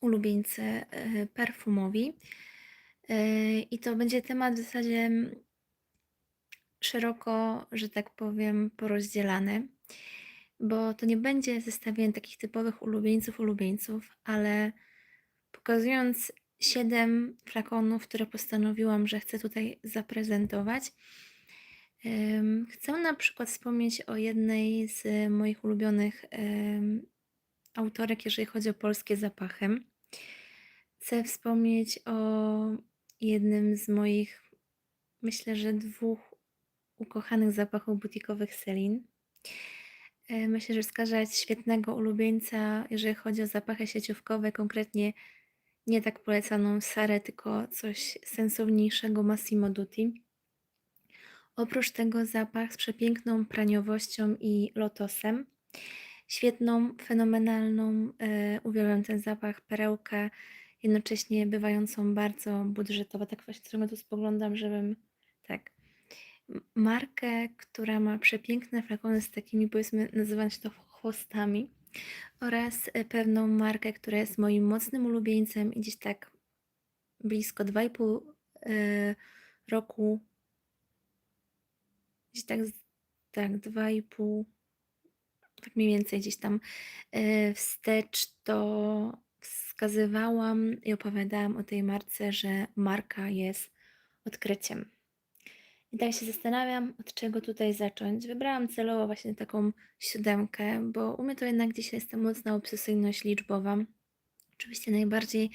ulubieńcy, e, perfumowi. E, I to będzie temat w zasadzie mm, szeroko, że tak powiem, porozdzielany, bo to nie będzie zestawienie takich typowych ulubieńców, ulubieńców, ale pokazując 7 flakonów, które postanowiłam, że chcę tutaj zaprezentować, chcę na przykład wspomnieć o jednej z moich ulubionych autorek, jeżeli chodzi o polskie zapachy. Chcę wspomnieć o jednym z moich, myślę, że dwóch ukochanych zapachów butikowych Celine. E, Myślę, że wskazać świetnego ulubieńca, jeżeli chodzi o zapachy sieciówkowe, konkretnie nie tak polecaną Sarę, tylko coś sensowniejszego Massimo Dutti. Oprócz tego zapach z przepiękną praniowością i lotosem. Świetną, fenomenalną, e, uwielbiam ten zapach, perełkę, jednocześnie bywającą bardzo budżetowo. Tak właśnie trochę tu spoglądam, żebym tak. Markę, która ma przepiękne flakony z takimi, powiedzmy, nazywać to chwostami, oraz e, pewną markę, która jest moim mocnym ulubieńcem i gdzieś tak blisko 2,5 e, roku, gdzieś tak, tak 2,5 tak mniej więcej gdzieś tam e, wstecz, to wskazywałam i opowiadałam o tej marce, że marka jest odkryciem. I tak się zastanawiam, od czego tutaj zacząć. Wybrałam celowo właśnie taką siódemkę, bo u mnie to jednak dzisiaj jest ta mocna obsesyjność liczbowa. Oczywiście najbardziej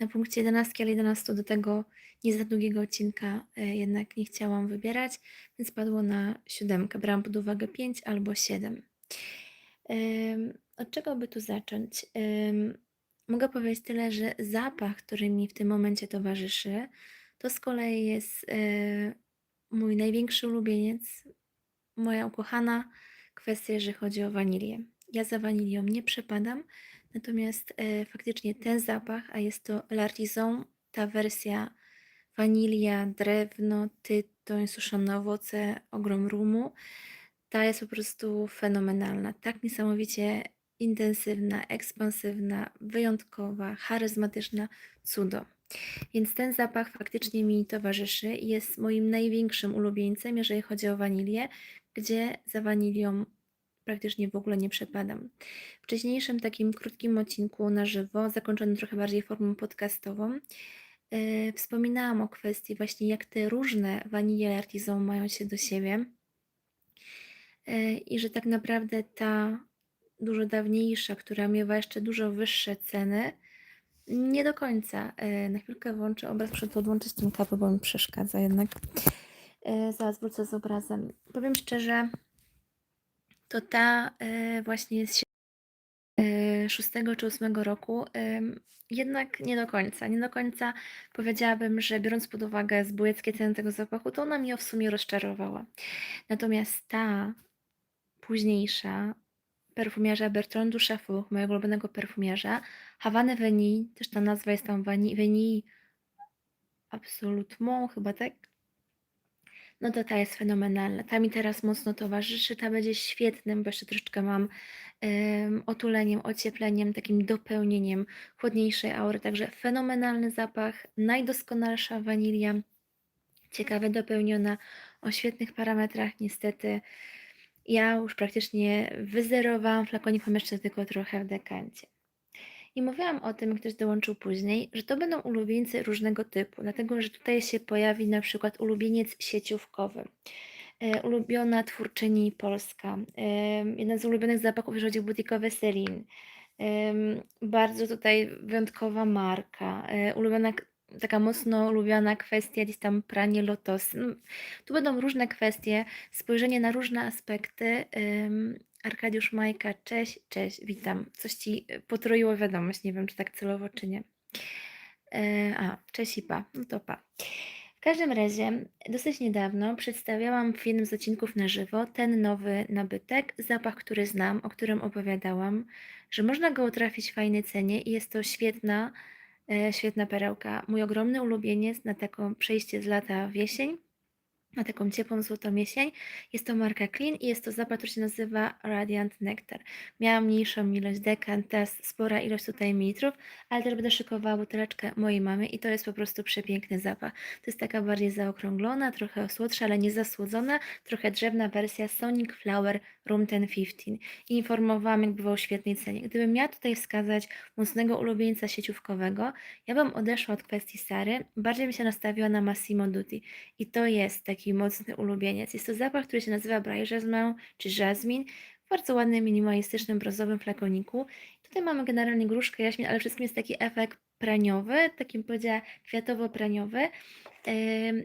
na punkcie 11, ale 11 do tego nie za długiego odcinka e, jednak nie chciałam wybierać, więc padło na siódemkę. Brałam pod uwagę 5 albo 7. Od czego by tu zacząć? Mogę powiedzieć tyle, że zapach, który mi w tym momencie towarzyszy, to z kolei jest y, mój największy ulubieniec, moja ukochana kwestia, jeżeli chodzi o wanilię. Ja za wanilią nie przepadam, natomiast e, faktycznie ten zapach, a jest to L'Artisan, ta wersja wanilia, drewno, tytoń, suszone owoce, ogrom rumu, ta jest po prostu fenomenalna. Tak niesamowicie intensywna, ekspansywna, wyjątkowa, charyzmatyczna, cudo. Więc ten zapach faktycznie mi towarzyszy i jest moim największym ulubieńcem, jeżeli chodzi o wanilię, gdzie za wanilią praktycznie w ogóle nie przepadam. W wcześniejszym takim krótkim odcinku na żywo, zakończonym trochę bardziej formą podcastową, yy, wspominałam o kwestii właśnie jak te różne wanilie artisan mają się do siebie i że tak naprawdę ta dużo dawniejsza, która miewa jeszcze dużo wyższe ceny, nie do końca. E, Na chwilkę włączę obraz, muszę tu odłączyć ten kabel, bo mi przeszkadza jednak. E, Zaraz wrócę z obrazem. Powiem szczerze, to ta e, właśnie jest sie- e, 6 czy 8 roku. Jednak nie do końca. Nie do końca powiedziałabym, że biorąc pod uwagę zbójeckie ceny tego zapachu, to ona mnie w sumie rozczarowała. Natomiast ta późniejsza perfumiarza Bertrandu Chafour, mojego ulubionego perfumiarza, Havane Vanille, też ta nazwa jest tam Vanille, Vanille Absolutement, chyba tak? No to ta jest fenomenalna. Ta mi teraz mocno towarzyszy. Ta będzie świetnym, bo jeszcze troszeczkę mam em, otuleniem, ociepleniem, takim dopełnieniem chłodniejszej aury. Także fenomenalny zapach, najdoskonalsza wanilia, ciekawie dopełniona, o świetnych parametrach. Niestety ja już praktycznie wyzerowałam flakonik, mam jeszcze tylko trochę w dekancie. I mówiłam o tym, ktoś dołączył później, że to będą ulubieńcy różnego typu, dlatego że tutaj się pojawi na przykład ulubieniec sieciówkowy, e, ulubiona twórczyni polska, e, jeden z ulubionych zapachów, jeżeli chodzi o butikowe Celine, em, bardzo tutaj wyjątkowa marka, e, ulubiona, taka mocno lubiana kwestia, gdzieś tam pranie lotos. No, tu będą różne kwestie, spojrzenie na różne aspekty. em, Arkadiusz Majka, cześć, cześć, witam. Coś ci e, potroiło wiadomość, nie wiem czy tak celowo, czy nie. E, a, cześć i pa, no to pa. W każdym razie, dosyć niedawno przedstawiałam w jednym z odcinków na żywo ten nowy nabytek, zapach, który znam, o którym opowiadałam, że można go utrafić w fajnej cenie i jest to świetna, e, świetna perełka. Mój ogromny ulubieniec na taką przejście z lata w jesień na taką ciepłą, złotą jesień. Jest to marka Clean i jest to zapach, który się nazywa Radiant Nectar. Miałam mniejszą ilość dekant, teraz spora ilość tutaj mililitrów, ale też będę szykowała buteleczkę mojej mamy i to jest po prostu przepiękny zapach. To jest taka bardziej zaokrąglona, trochę słodsza, ale nie zasłodzona, trochę drzewna wersja Sonic Flower Room 1015. I informowałam, jak była o świetnej cenie. Gdybym miała tutaj wskazać mocnego ulubieńca sieciówkowego, ja bym odeszła od kwestii Sary, bardziej bym się nastawiła na Massimo Dutti. I to jest taki mocny ulubieniec. Jest to zapach, który się nazywa Bright Jasmine czy Jasmine w bardzo ładnym, minimalistycznym, brązowym flakoniku. Tutaj mamy generalnie gruszkę, jaśmin, ale wszystkim jest taki efekt praniowy, taki bym powiedziała kwiatowo-praniowy.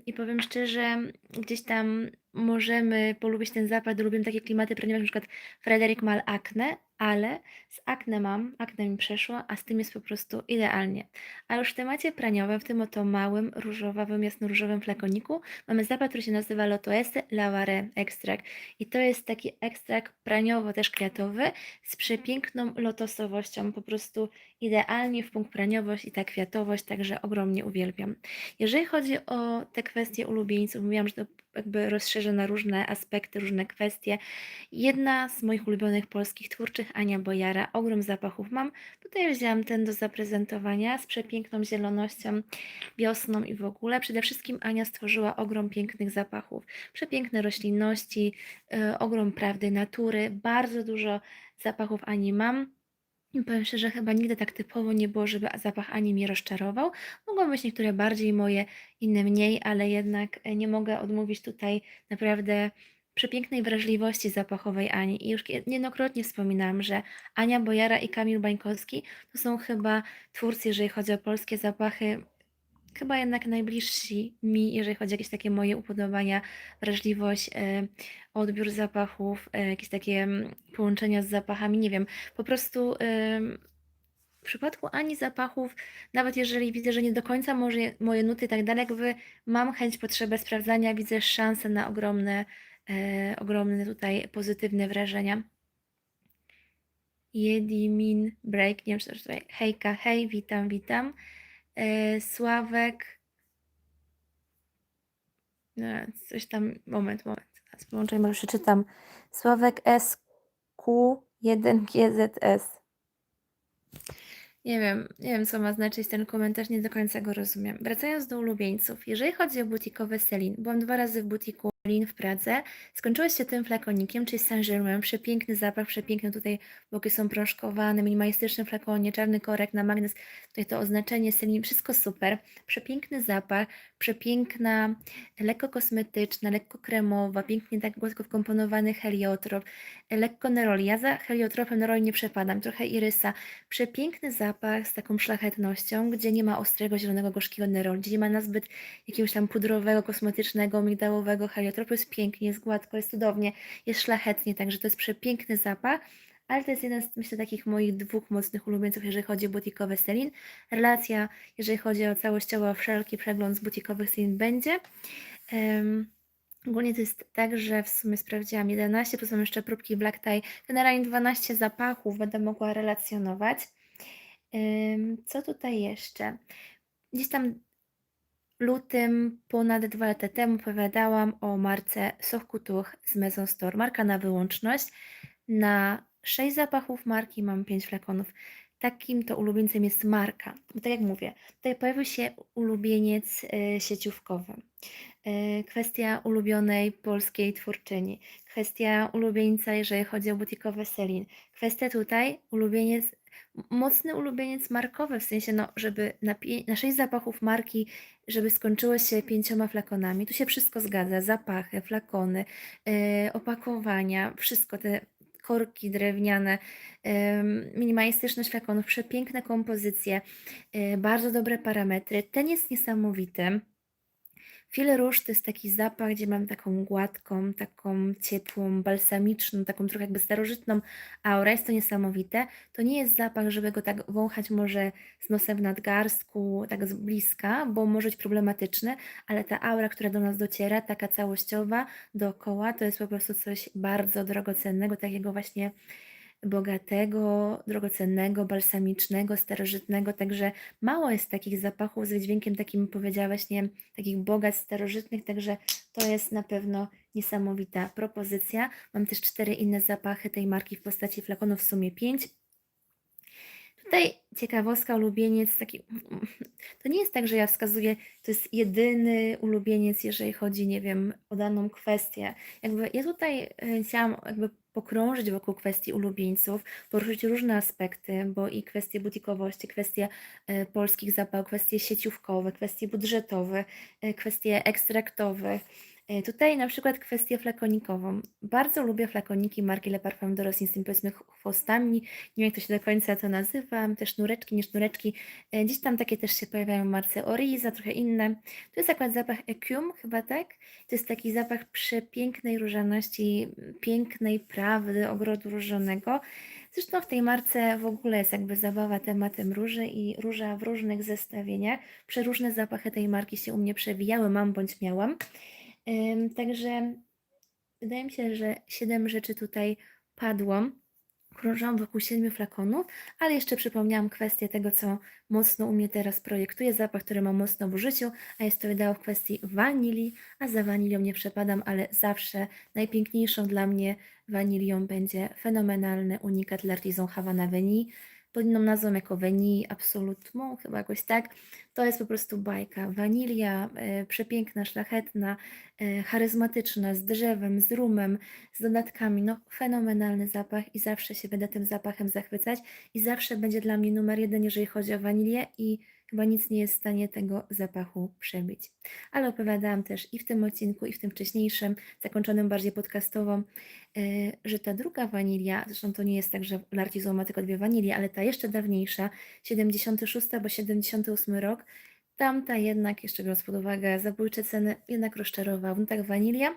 I powiem szczerze, gdzieś tam możemy polubić ten zapach, lubimy takie klimaty jak na przykład Frederic Mal Acne, ale z akne mam, akne mi przeszło, a z tym jest po prostu idealnie. A już w temacie praniowym, w tym oto małym, różowawym, jasno-różowym flakoniku, mamy zapach, który się nazywa Lotoese Lavare Extract. I to jest taki ekstrakt praniowo też kwiatowy, z przepiękną lotosowością, po prostu idealnie w punkt praniowość i ta kwiatowość, także ogromnie uwielbiam. Jeżeli chodzi o te kwestie ulubieńców, mówiłam, że to jakby rozszerzę na różne aspekty, różne kwestie. Jedna z moich ulubionych polskich twórczych, Ania Bojara, ogrom zapachów mam. Tutaj wzięłam ten do zaprezentowania z przepiękną zielonością, wiosną i w ogóle. Przede wszystkim Ania stworzyła ogrom pięknych zapachów, przepiękne roślinności, yy, ogrom prawdy natury, bardzo dużo zapachów Ani mam. Powiem szczerze, chyba nigdy tak typowo nie było, żeby zapach Ani mnie rozczarował. Mogą być niektóre bardziej moje, inne mniej, ale jednak e, nie mogę odmówić tutaj naprawdę przepięknej wrażliwości zapachowej Ani. I już niejednokrotnie wspominałam, że Ania Bojara i Kamil Bańkowski to są chyba twórcy, jeżeli chodzi o polskie zapachy, chyba jednak najbliżsi mi, jeżeli chodzi o jakieś takie moje upodobania, wrażliwość, e, odbiór zapachów, e, jakieś takie mm, połączenia z zapachami, nie wiem, po prostu w przypadku Ani zapachów, nawet jeżeli widzę, że nie do końca może moje nuty i tak dalej, jakby mam chęć, potrzebę sprawdzania, widzę szansę na ogromne, e, ogromne tutaj pozytywne wrażenia. Jedimin Break, nie wiem czy to tutaj, hejka, hej, witam, witam. E, Sławek, e, coś tam, moment, moment, teraz połączę, może przeczytam. Sławek SQ1GZS. Nie wiem, nie wiem co ma znaczyć ten komentarz, nie do końca go rozumiem. Wracając do ulubieńców, jeżeli chodzi o butikowe Celine, byłam dwa razy w butiku Celine w Pradze, skończyło się tym flakonikiem, czyli Saint-Germain, przepiękny zapach, przepiękny tutaj boki są proszkowane, minimalistyczny flakonie, czarny korek na magnes, tutaj to oznaczenie Celine, wszystko super, przepiękny zapach, przepiękna, lekko kosmetyczna, lekko kremowa, pięknie tak gładko wkomponowany heliotrop, lekko neroli, ja za heliotropem neroli nie przepadam, trochę irysa, przepiękny zapach z taką szlachetnością, gdzie nie ma ostrego, zielonego, gorzkiego neroli, gdzie nie ma nazbyt jakiegoś tam pudrowego, kosmetycznego, migdałowego heliotropu. Jest pięknie, jest gładko, jest cudownie, jest szlachetnie, także to jest przepiękny zapach. Ale to jest jeden z, myślę, takich moich dwóch mocnych ulubieńców, jeżeli chodzi o butikowe Celine. Relacja, jeżeli chodzi o całościowo wszelki przegląd z butikowych Celine będzie. Um, Ogólnie to jest tak, że w sumie sprawdziłam 11, to są jeszcze próbki Black Tie. Generalnie 12 zapachów będę mogła relacjonować. Co tutaj jeszcze? Gdzieś tam lutym, ponad dwa lata temu opowiadałam o marce Soch Couture z Maison Store. Marka na wyłączność. Na 6 zapachów marki mam 5 flakonów. Takim to ulubieńcem jest marka. Bo tak jak mówię, tutaj pojawił się ulubieniec y, sieciówkowy. Y, Kwestia ulubionej polskiej twórczyni. Kwestia ulubieńca, jeżeli chodzi o butikowe Selin. Kwestia tutaj ulubieniec mocny ulubieniec markowy, w sensie, no, żeby na, na sześć zapachów marki, żeby skończyło się pięcioma flakonami. Tu się wszystko zgadza. Zapachy, flakony, yy, opakowania, wszystko, te korki drewniane, minimalistyczność flakonów, przepiękne kompozycje, yy, bardzo dobre parametry. Ten jest niesamowity. Fil Rouge to jest taki zapach, gdzie mam taką gładką, taką ciepłą, balsamiczną, taką trochę jakby starożytną aurę. Jest to niesamowite. To nie jest zapach, żeby go tak wąchać może z nosem w nadgarstku, tak z bliska, bo może być problematyczny, ale ta aura, która do nas dociera, taka całościowa dookoła, to jest po prostu coś bardzo drogocennego, takiego właśnie bogatego, drogocennego, balsamicznego, starożytnego, także mało jest takich zapachów z wydźwiękiem takim, powiedziałaś, nie, takich bogactw starożytnych, także to jest na pewno niesamowita propozycja. Mam też cztery inne zapachy tej marki w postaci flakonów, w sumie pięć. Tutaj ciekawostka, ulubieniec taki. To nie jest tak, że ja wskazuję, to jest jedyny ulubieniec, jeżeli chodzi, nie wiem, o daną kwestię. Jakby ja tutaj e, chciałam jakby pokrążyć wokół kwestii ulubieńców, poruszyć różne aspekty, bo i kwestie butikowości, kwestie e, polskich zapałów, kwestie sieciówkowe, kwestie budżetowe, e, kwestie ekstraktowe. E, Tutaj na przykład kwestię flakonikową. Bardzo lubię flakoniki marki Le Parfum de z tym powiedzmy ch- chwostami. Nie wiem, jak to się do końca to nazywa. Te sznureczki, nie sznureczki. E, Gdzieś tam takie też się pojawiają w marce Oriza, trochę inne. To jest akurat zapach Ecume, chyba tak? To jest taki zapach przepięknej różaności, pięknej prawdy, ogrodu różanego. Zresztą w tej marce w ogóle jest jakby zabawa tematem róży i róża w różnych zestawieniach. Przeróżne zapachy tej marki się u mnie przewijały, mam bądź miałam. Także wydaje mi się, że 7 rzeczy tutaj padło. Krążyłam wokół 7 flakonów, ale jeszcze przypomniałam kwestię tego, co mocno u mnie teraz projektuje, zapach, który mam mocno w użyciu, a jest to wydało w kwestii wanilii, a za wanilią nie przepadam, ale zawsze najpiękniejszą dla mnie wanilią będzie fenomenalny unikat L'Artisan Havana Veni, pod inną nazwą jako Veni Absolutement, chyba jakoś tak. To jest po prostu bajka. Wanilia, e, przepiękna, szlachetna, e, charyzmatyczna, z drzewem, z rumem, z dodatkami. No, fenomenalny zapach i zawsze się będę tym zapachem zachwycać i zawsze będzie dla mnie numer jeden, jeżeli chodzi o wanilię i chyba nic nie jest w stanie tego zapachu przebić. Ale opowiadałam też i w tym odcinku, i w tym wcześniejszym, zakończonym bardziej podcastową, e, że ta druga wanilia, zresztą to nie jest tak, że L'Artisan ma tylko dwie wanilie, ale ta jeszcze dawniejsza, 76 albo 78 rok, tamta jednak, jeszcze biorąc pod uwagę zabójcze ceny, jednak rozczarowała. No tak wanilia,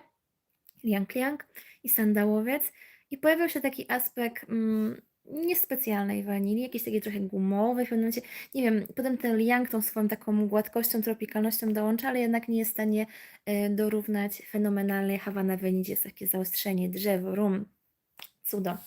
liang liang i sandałowiec i pojawiał się taki aspekt mm, niespecjalnej wanilii, jakiś taki trochę gumowy w pewnym momencie, nie wiem, potem ten liang tą swoją taką gładkością, tropikalnością dołącza, ale jednak nie jest w stanie e, dorównać fenomenalnej Havana Veni, gdzie jest takie zaostrzenie, drzewo, rum, cudo.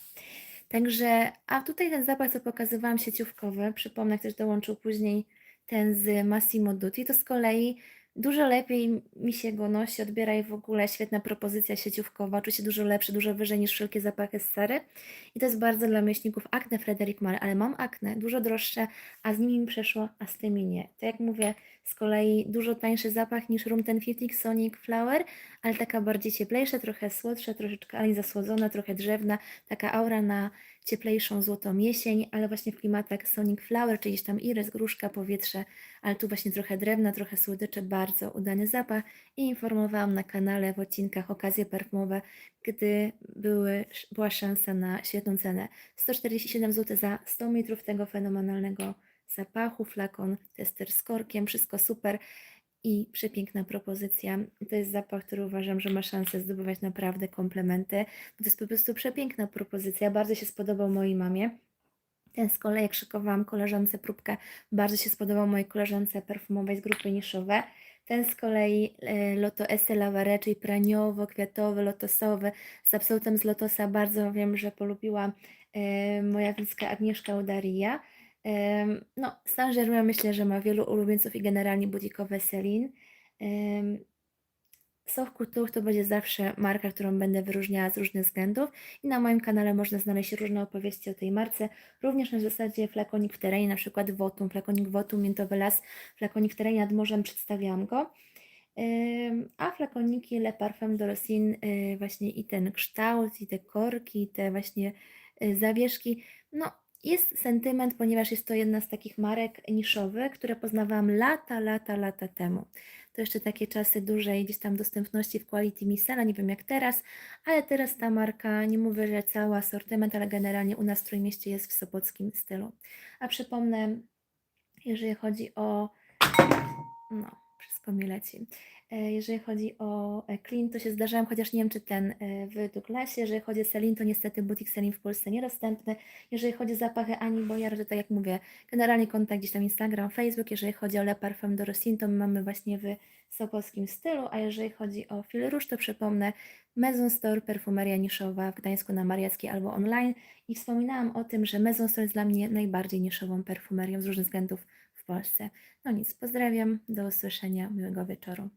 Także, a tutaj ten zapach, co pokazywałam, sieciówkowy, przypomnę, też dołączył później ten z Massimo Dutti, to z kolei dużo lepiej mi się go nosi, odbiera i w ogóle świetna propozycja sieciówkowa, się dużo lepszy, dużo wyżej niż wszelkie zapachy z sery i to jest bardzo dla myślników akne Frederic Malle, ale mam akne, dużo droższe, a z nimi mi przeszło, a z tymi nie. To jak mówię, z kolei dużo tańszy zapach niż Room 1050 Sonic Flower, ale taka bardziej cieplejsza, trochę słodsza, troszeczkę ale zasłodzona, trochę drzewna, taka aura na cieplejszą złotą jesień, ale właśnie w klimatach Sonic Flower, czyli tam iris, gruszka, powietrze, ale tu właśnie trochę drewna, trochę słodycze, bardzo udany zapach i informowałam na kanale w odcinkach okazje perfumowe, gdy były, była szansa na świetną cenę. 147 zł za 100 metrów tego fenomenalnego zapachu, flakon, tester z korkiem, wszystko super i przepiękna propozycja. To jest zapach, który uważam, że ma szansę zdobywać naprawdę komplementy. bo To jest po prostu przepiękna propozycja. Bardzo się spodobał mojej mamie. Ten z kolei, jak szykowałam koleżance próbkę, bardzo się spodobał mojej koleżance perfumowej z grupy niszowe. Ten z kolei e, Loto Esse Lavare, czyli praniowo-kwiatowy, lotosowy, z absolutem z lotosa. Bardzo wiem, że polubiła e, moja bliska Agnieszka Udaria. No, Saint Germain myślę, że ma wielu ulubieńców i generalnie butikowe Celine. Couture to będzie zawsze marka, którą będę wyróżniała z różnych względów i na moim kanale można znaleźć różne opowieści o tej marce, również na zasadzie flakonik w terenie, na przykład Wotum, flakonik Wotum, miętowy las, flakonik w terenie nad morzem, przedstawiałam go. A flakoniki Le Parfum de Rosine, y, właśnie i ten kształt, i te korki, i te właśnie y, zawieszki, no jest sentyment, ponieważ jest to jedna z takich marek niszowych, które poznawałam lata, lata, lata temu. To jeszcze takie czasy dużej gdzieś tam dostępności w Quality Misela, nie wiem jak teraz, ale teraz ta marka, nie mówię, że cały asortyment, ale generalnie u nas w Trójmieście jest w sopockim stylu. A przypomnę, jeżeli chodzi o no, Wszystko mi leci. E, jeżeli chodzi o, e, Clean, to się zdarzałam, chociaż nie wiem, czy ten, e, w Douglasie. Jeżeli chodzi o Celine, to niestety butik Celine w Polsce niedostępny. Jeżeli chodzi o zapachy Ani Bojar, to tak jak mówię, generalnie kontakt gdzieś tam Instagram, Facebook. Jeżeli chodzi o Le Parfum de Rosin, to my mamy właśnie w sopockim stylu, a jeżeli chodzi o Fil to przypomnę Maison Store, perfumeria niszowa w Gdańsku na Mariackiej albo online i wspominałam o tym, że Maison Store jest dla mnie najbardziej niszową perfumerią z różnych względów w Polsce. No nic, pozdrawiam, do usłyszenia, miłego wieczoru.